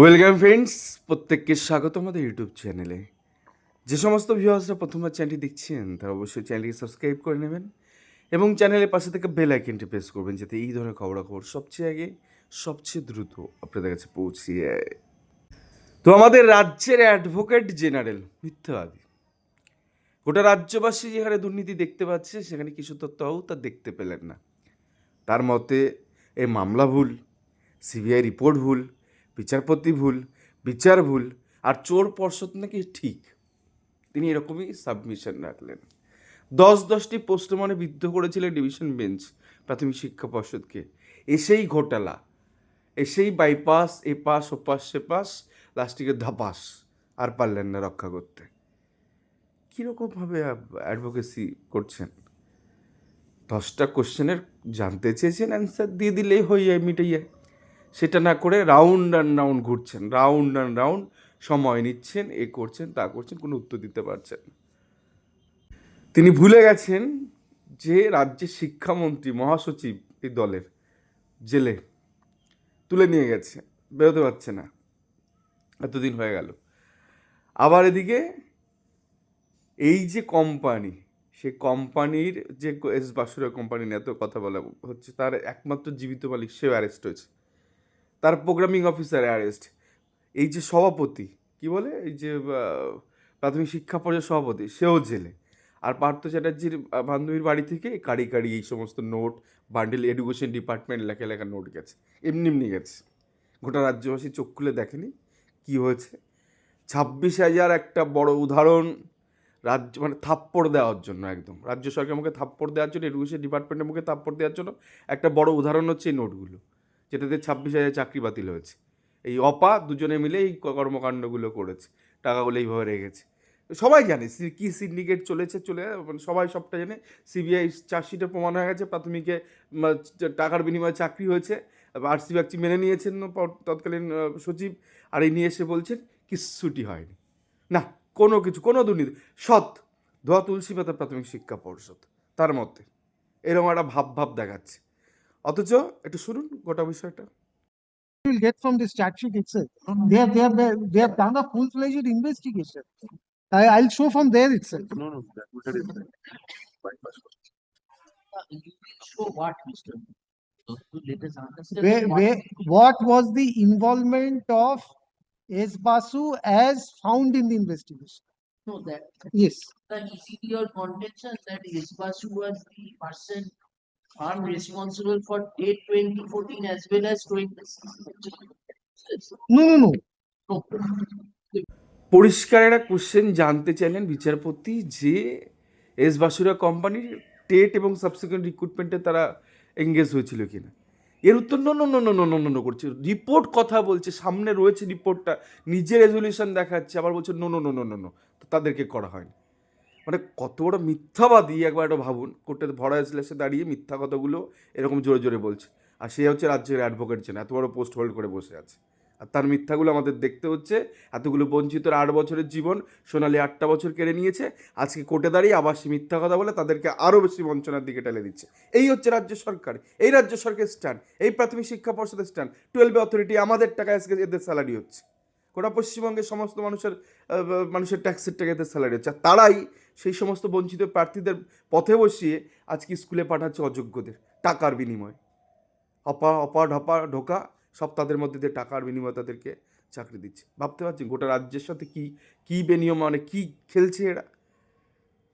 Welcome friends প্রত্যেককে স্বাগত আমাদের ইউটিউব চ্যানেলে যে সমস্ত ভিউয়ার্সরা প্রথমবার চ্যানেলটি দেখছেন, তারা অবশ্যই চ্যানেলটি সাবস্ক্রাইব করে নেবেন এবং চ্যানেলের পাশে থেকে বেল আইকনটি প্রেস করবেন যাতে এই ধরনের খবরাখবর সবচেয়ে আগে, সবচেয়ে দ্রুত আপনাদের কাছে পৌঁছে যায়। তো আমাদের রাজ্যের অ্যাডভোকেট জেনারেল মিথ্যাবাদী গোটা রাজ্যবাসী যে হারে দুর্নীতি দেখতে পাচ্ছে, সেখানে কিছু তথ্যও তা দেখতে পেলেন না। তার মতে এই মামলা ভুল সিবিআই রিপোর্ট ভুল বিচারপতি ভুল, বিচার ভুল আর চোর পর্ষদ নাকি ঠিক? তিনি এরকমই সাবমিশন রাখলেন। দশ দশটি পোস্টমনে বিদ্ধ করেছিলেন ডিভিশন বেঞ্চ প্রাথমিক শিক্ষা পর্ষদকে। এসেই ঘোটালা। এসেই বাইপাস এ পাস ও পাস সে পাস লাস্টিকে ধাপাস। আর পারলেন না রক্ষা করতে। কীরকমভাবে অ্যাডভোকেসি করছেন? দশটা কোশ্চেনের জানতে চেয়েছেন অ্যান্সার দিয়ে দিলেই হয়ে যায় মিটে যায়। সেটা না করে রাউন্ড অ্যান্ড রাউন্ড ঘুরছেন রাউন্ড অ্যান্ড রাউন্ড সময় নিচ্ছেন, এ করছেন, তা করছেন, কোনো উত্তর দিতে পারছেন। তিনি ভুলে গেছেন যে রাজ্যের শিক্ষামন্ত্রী, মহাসচিব এই দলের জেলে তুলে নিয়ে গেছে, বেরোতে পারছে না। এতদিন হয়ে গেল। আবার এদিকে এই যে কোম্পানি সে কোম্পানির যে এস বাসুরা কোম্পানি নিয়ে এত কথা বলা হচ্ছে, তার একমাত্র জীবিত মালিক, সেও অ্যারেস্ট হয়েছে। তার প্রোগ্রামিং অফিসার অ্যারেস্ট এই যে সভাপতি, কি বলে? এই যে প্রাথমিক শিক্ষা পর্যায়ের সভাপতি, সেও জেলে। আর পার্থ চ্যাটার্জির বান্ধবীর বাড়ি থেকে কারি কারি এই সমস্ত নোট বান্ডেল এডুকেশন ডিপার্টমেন্ট লেখা লেখা নোট গেছে। এমনি এমনি গেছে। গোটা রাজ্যবাসী চোখ খুলে দেখেনি কি হয়েছে। ছাব্বিশ হাজার একটা বড় উদাহরণ রাজ্য মানে থাপ্পড় দেওয়ার জন্য একদম। রাজ্য সরকারের মুখে থাপ্পড় দেওয়ার জন্য এডুকেশন ডিপার্টমেন্টের মুখে থাপ্পড় দেওয়ার জন্য একটা বড় উদাহরণ হচ্ছে এই নোটগুলো যেটাতে ছাব্বিশ হাজার চাকরি বাতিল হয়েছে। এই অপা দুজনে মিলে এই কর্মকাণ্ডগুলো করেছে। টাকাগুলো এইভাবে রেখেছে সবাই জানে কি সিন্ডিকেট চলেছে, চলে মানে সবাই সবটা জানে। সিবিআই চার্জশিটে প্রমাণ হয়ে গেছে, প্রাথমিকে টাকার বিনিময়ে চাকরি হয়েছে। আর সি বাগচি মেনে নিয়েছেন তৎকালীন সচিব। আর এই নিয়ে এসে বলছেন কিচ্ছুটি হয়নি। না, কোনো কিছু, কোনো দুর্নীতি। সৎ, ধোয়া তুলসী পাতা প্রাথমিক শিক্ষা পর্ষদ, তার মধ্যে এরকম একটা ভাব ভাব দেখাচ্ছে। অথচ একটু শুনুন গোটা বিষয়টা will get from this chat sheet itself. They have, they have, they have done a full-fledged investigation. I, I'll show from there itself. No, no, that that is bypass. You will show what, Mr. So to let us understand. Where, what- where, what was the involvement of S. Basu as found in the investigation? No, that, Yes, that is in your contention that Isbasu was the person found responsible for date twenty fourteen as well as twenty sixteen. no, no, no. No, পরিষ্কার একটা question জানতে চাইলেন বিচারপতি যে S বাসুরা কোম্পানির TET এবং subsequent রিক্রুটমেন্টে তারা engage হয়েছিল কিনা এর উত্তর no no no no no no no করছে রিপোর্ট কথা বলছে সামনে রয়েছে রিপোর্টটা নিজে রেজলিউশন দেখাচ্ছে আবার বলছে no no no no no no তাদেরকে করা হয়নি মানে কত বড় মিথ্যাবাদী একবার একটা ভাবুন। কোর্টের ভরা এসে দাঁড়িয়ে মিথ্যা কথাগুলো এরকম জোরে জোরে বলছে। আর সে হচ্ছে রাজ্যের অ্যাডভোকেট চেন এত বড় পোস্ট হোল্ড করে বসে আছে। আর তার মিথ্যাগুলো আমাদের দেখতে হচ্ছে, এতগুলো বঞ্চিতর আট বছরের জীবন সোনালি আটটা বছর কেড়ে নিয়েছে, আজকে কোর্টে দাঁড়িয়ে আবার সে মিথ্যা কথা বলে তাদেরকে আরও বেশি বঞ্চনার দিকে টেলে দিচ্ছে। এই হচ্ছে রাজ্য সরকার, এই রাজ্য সরকারের স্ট্যান্ড এই প্রাথমিক শিক্ষা পর্ষদের স্ট্যান্ড টুয়েলভ অথরিটি আমাদের টাকা আজকে এদের স্যালারি হচ্ছে। গোটা পশ্চিমবঙ্গের সমস্ত মানুষের মানুষের ট্যাক্সের টাকা এদের স্যালারি হচ্ছে। তারাই সেই সমস্ত বঞ্চিত প্রার্থীদের পথে বসিয়ে আজকে স্কুলে পাঠাচ্ছে অযোগ্যদের টাকার বিনিময়ে। অপা অপা, ঢপা, ঢোকা সব তাদের মধ্যে দিয়ে টাকার বিনিময়ে তাদেরকে চাকরি দিচ্ছে। ভাবতে পারছেন গোটা রাজ্যের সাথে কি কি বেনিয়ম মানে কি খেলছে এরা?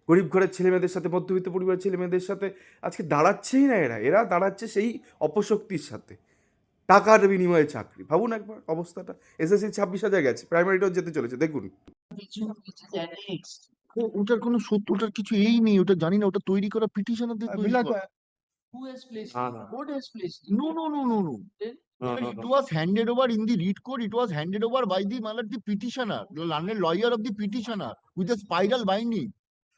গরিব ঘরের ছেলে মেয়েদের সাথে, মধ্যবিত্ত পরিবারের ছেলে মেয়েদের সাথে আজকে দাঁড়াচ্ছেই না এরা। এরা দাঁড়াচ্ছে সেই অপশক্তির সাথে। টাকার বিনিময়ে চাকরি। ভাবুন একবার অবস্থাটা। এসএসসি ছাব্বিশ হাজার গেছে প্রাইমারিটাও যেতে চলেছে দেখুন। ওটার কোনো সত্যটার কিছু এই নেই ওটা জানি ওটা তৈরি করা পিটিশন আর দেখুন lawyer of the petitioner with spiral binding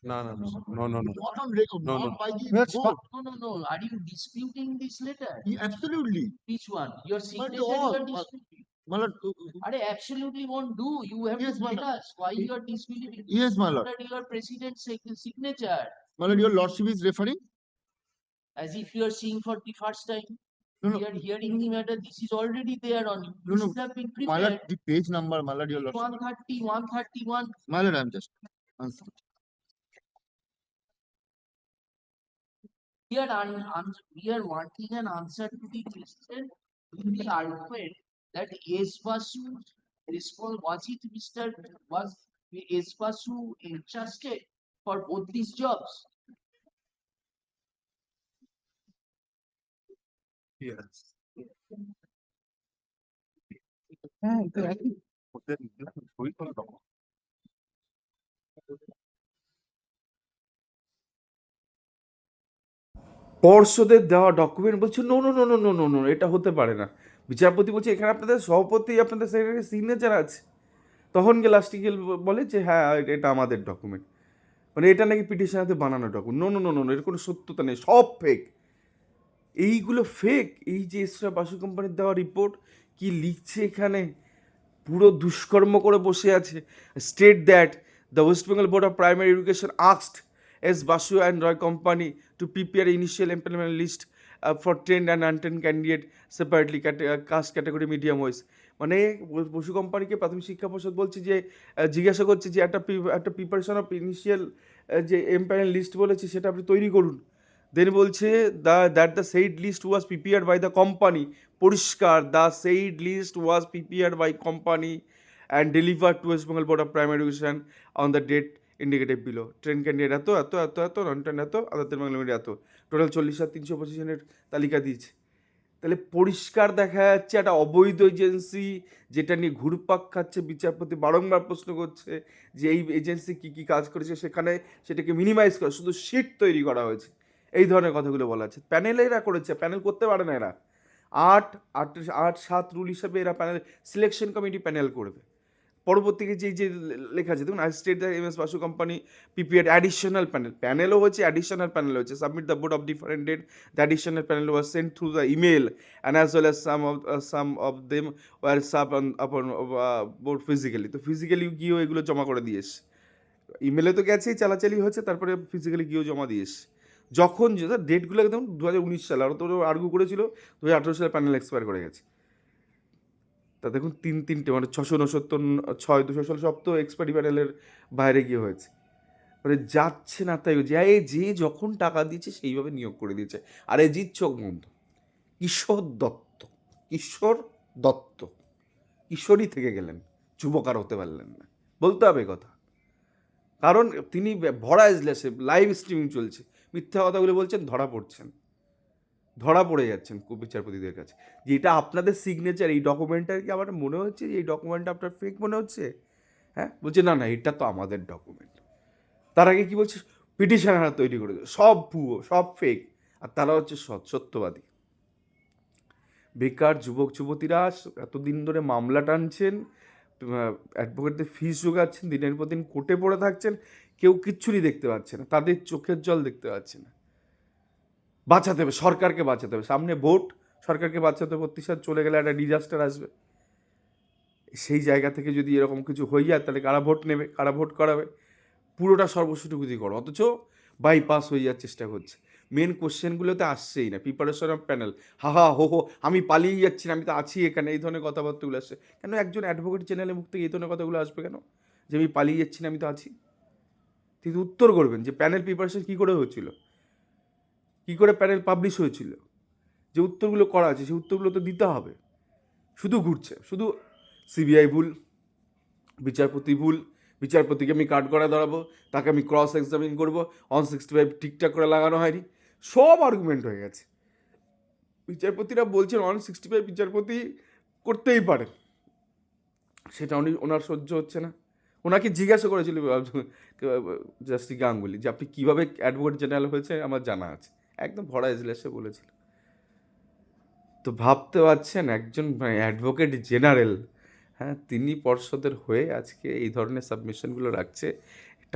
No, no, no, no, no, no. Not on record, No, not no. by the That's court. No, no, no. Are you disputing this letter? Yeah, Absolutely. Which one? Your signature you all, are but- disputing. Malad, uh, uh, Are absolutely won't do. You have Yes, to my tell lord. us why you are disputing. yes, my lord. Under your president's sig- signature, Malad, your lordship is referring? as if you are seeing for the first time. No, no. We are hearing the matter, this is already there on, you No, no. should have been My prepared. lord, the page number, my lord, your lordship. One thirty, one thirty-one, My lord, I'm just. one second. Here, we are wanting an answer to the question with the argument that S was responsible was it Mr. was S was who entrusted for both these jobs. Yes. Ah, correct. পর্ষদের দেওয়া document বলছে no no no no no no no এটা হতে পারে না। বিচারপতি বলছে, এখানে আপনাদের সভাপতি, আপনাদের সেক্রেটারি সিগনেচার আছে। তখন গিয়ে লাস্টে বলে যে হ্যাঁ এটা আমাদের ডকুমেন্ট মানে এটা নাকি পিটিশনাতে বানানো document no no no no এর কোনো সত্যতা নেই, সব ফেক এইগুলো ফেক এই যে এসরা বাসু কোম্পানির দেওয়া রিপোর্ট কি লিখছে এখানে? পুরো দুষ্কর্ম করে বসে আছে। State that the West Bengal Board of Primary Education S Basu and Roy company to prepare initial employment list for ten and untrained candidate separately caste category medium wise মানে বসু কোম্পানিকে প্রাথমিক শিক্ষা পর্ষদ বলছে যে জিজ্ঞাসা করছে যে একটা একটা প্রিপারেশন অফ ইনিশিয়াল যে এমপ্লয়মেন্ট লিস্ট বলেছে সেটা আপনি তৈরি করুন। দেন বলছে the that the said list was prepare by the company পরিষ্কার the said list was prepare by company and deliver to West Bengal Board of Primary Education on the date indicative below train candidate এত এত এত এত non train এত আদাতের Bangla media এত। Total চল্লিশ হাজার তিনশো পঁচিশ জনের তালিকা দিয়েছে। তাহলে পরিষ্কার দেখা যাচ্ছে একটা অবৈধ এজেন্সি যেটা নিয়ে ঘুরপাক খাচ্ছে, বিচারপতি বারংবার প্রশ্ন করছে যে এই এজেন্সি কী কী কাজ করেছে, সেখানে সেটাকে মিনিমাইজ করা, শুধু সিট তৈরি করা হয়েছে। এই ধরনের কথাগুলো বলা আছে। প্যানেলে এরা করেছে প্যানেল করতে পারে না এরা। আট আট আট, সাত রুল হিসাবে এরা প্যানেল সিলেকশন কমিটি প্যানেল করবে। পরবর্তীকে যেই যে লেখা আছে, দেখুন I state the M S Basu company prepare additional panel প্যানেলও হচ্ছে অ্যাডিশনাল প্যানেল হচ্ছে submit the board of different date the additional panel was sent through the email and as well as some of some of them were sub upon board physically তো physically গিয়েও এগুলো জমা করে দিয়েছে ইমেলে তো গেছেই, চালাচালি হচ্ছে তারপরে ফিজিক্যালি গিয়েও জমা দিয়েছে যখন যেটা ডেটগুলো একদম দু হাজার উনিশ সালে আরও তো আর্গু করেছিল দু হাজার আঠেরো সালে প্যানেল এক্সপায়ার করে গেছে। তা দেখুন, তিন, তিনটে মানে ছশো উনসত্তর ছয়, দুশো ষোলো, সব তো এক্সপায়ারি প্যানেলের বাইরে গিয়ে হয়েছে। মানে যাচ্ছে না তাই যে যে যখন টাকা দিয়েছে সেইভাবে নিয়োগ করে দিয়েছে। আর এই জিৎ চোখ বন্ধ। কিশোর দত্ত কিশোর দত্ত কিশোরই থেকে গেলেন, যুবক আর হতে পারলেন না। বলতে হবে কথা। কারণ তিনি ভরা এজলেসে লাইভ স্ট্রিমিং চলছে। মিথ্যা কথাগুলো বলছেন, ধরা পড়ছেন। ধরা পড়ে যাচ্ছেন বিচারপতিদের কাছে। যে এটা আপনাদের সিগনেচার এই ডকুমেন্টটা কি আমার মনে হচ্ছে এই ডকুমেন্টটা আপনার ফেক মনে হচ্ছে? হ্যাঁ? বলছে, না না, এটা তো আমাদের ডকুমেন্ট তার আগে কী বলছে পিটিশনাররা তৈরি করেছে সব ভুয়ো, সব ফেক আর তারা হচ্ছে সত্যবাদী। বেকার যুবক, যুবতীরা এতদিন ধরে মামলা টানছেন অ্যাডভোকেটদের ফিস জোগাচ্ছেন, দিনের পর দিন কোর্টে পড়ে থাকছেন, কেউ কিচ্ছুরই দেখতে পাচ্ছে না। তাদের চোখের জল দেখতে পাচ্ছে না। বাঁচাতে হবে, সরকারকে বাঁচাতে হবে। সামনে ভোট, সরকারকে বাঁচাতে হবে প্রতিষ্ঠান চলে গেলে একটা ডিজাস্টার আসবে। সেই জায়গা থেকে যদি এরকম কিছু হয়ে যায়, তাহলে কারা ভোট নেবে, কারা ভোট করাবে? পুরোটা সর্বস্বটুকুতি করো, অথচ বাইপাস হয়ে যাওয়ার চেষ্টা করছে। মেন কোশ্চেনগুলোতে আসছেই না প্রিপারেশন অফ প্যানেল হা হা, হো হো, আমি পালিয়ে যাচ্ছি না, আমি তো আছি এখানে, এই ধরনের কথাবার্তাগুলো আসছে। কেন একজন অ্যাডভোকেট চ্যানেলের মুখ থেকে এই ধরনের কথাগুলো আসবে কেন? যে আমি পালিয়ে যাচ্ছি না, আমি তো আছি। তিনি উত্তর করবেন যে প্যানেল প্রিপারেশন কী করে হয়েছিল কী করে প্যানেল পাবলিশ হয়েছিল? যে উত্তরগুলো করা আছে, সেই উত্তরগুলো তো দিতে হবে। শুধু ঘুরছে, শুধু সিবিআই ভুল, বিচারপতি ভুল, বিচারপতিকে আমি কাট করে দাঁড়াবো তাকে আমি ক্রস এক্সামিন করব অন সিক্সটি ফাইভ ঠিকঠাক করে লাগানো হয়নি, সব আর্গুমেন্ট হয়ে গেছে। বিচারপতিরা বলছেন ওয়ান সিক্সটি ফাইভ বিচারপতি করতেই পারেন। সেটা উনি, ওনার সহ্য হচ্ছে না। ওনাকে জিজ্ঞাসা করেছিল জাস্টিস গাঙ্গুলি, যে আপনি কীভাবে অ্যাডভোকেট জেনারেল হয়েছে আমার জানা আছে। একদম ভরা এজলাসে বলেছিল। তো ভাবতে পারছেন একজন অ্যাডভোকেট জেনারেল হ্যাঁ তিনি পর্ষদের হয়ে আজকে এই ধরনের সাবমিশনগুলো রাখছে।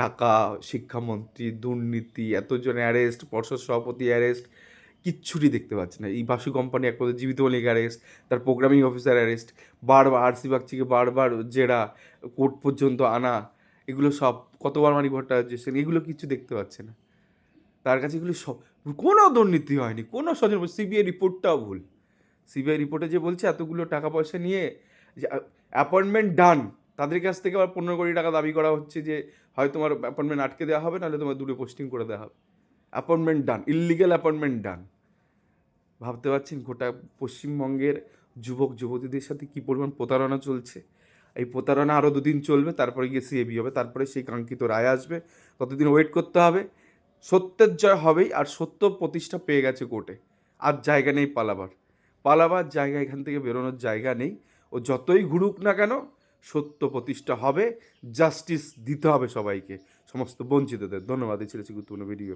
টাকা, শিক্ষামন্ত্রী, দুর্নীতি, এতজন অ্যারেস্ট পর্ষদ সভাপতি অ্যারেস্ট কিচ্ছুটি দেখতে পাচ্ছে না। এই বাসু কোম্পানি এক পথে জীবিত মলিক অ্যারেস্ট তার প্রোগ্রামিং অফিসার অ্যারেস্ট বারবার আরসি বাগচিকে বারবার জেরা, কোর্ট পর্যন্ত আনা, এগুলো সব কতবার মানি ভট্টাচার্য এগুলো কিচ্ছু দেখতে পাচ্ছে না। তার কাছে এগুলো সব কোনো দুর্নীতি হয়নি, কোনো স্বজন সিবিআই রিপোর্টটাও ভুল। সিবিআই রিপোর্টে যে বলছে, এতগুলো টাকা পয়সা নিয়ে যে অ্যাপয়েন্টমেন্ট ডান তাদের কাছ থেকে আবার পনেরো কোটি টাকা দাবি করা হচ্ছে যে, হয় তোমার অ্যাপয়েন্টমেন্ট আটকে দেওয়া হবে, নাহলে তোমার দূরে পোস্টিং করে দেওয়া হবে। Appointment done illegal appointment done ভাবতে পারছেন গোটা পশ্চিমবঙ্গের যুবক যুবতীদের সাথে কী পরিমাণ প্রতারণা চলছে? এই প্রতারণা আরও দুদিন চলবে, তারপরে গিয়ে সিএবি হবে, তারপরে সেই কাঙ্ক্ষিত রায় আসবে। ততদিন ওয়েট করতে হবে। সত্যের জয় হবেই আর সত্য প্রতিষ্ঠা পেয়ে গেছে কোর্টে। আর জায়গা নেই পালাবার। পালাবার জায়গা, এখান থেকে বেরোনোর জায়গা নেই। ও যতই ঘুরুক না কেন, সত্য প্রতিষ্ঠা হবে, জাস্টিস দিতে হবে সবাইকে, সমস্ত বঞ্চিতদের। ধন্যবাদ, এই ছিল গুরুত্বপূর্ণ ভিডিও।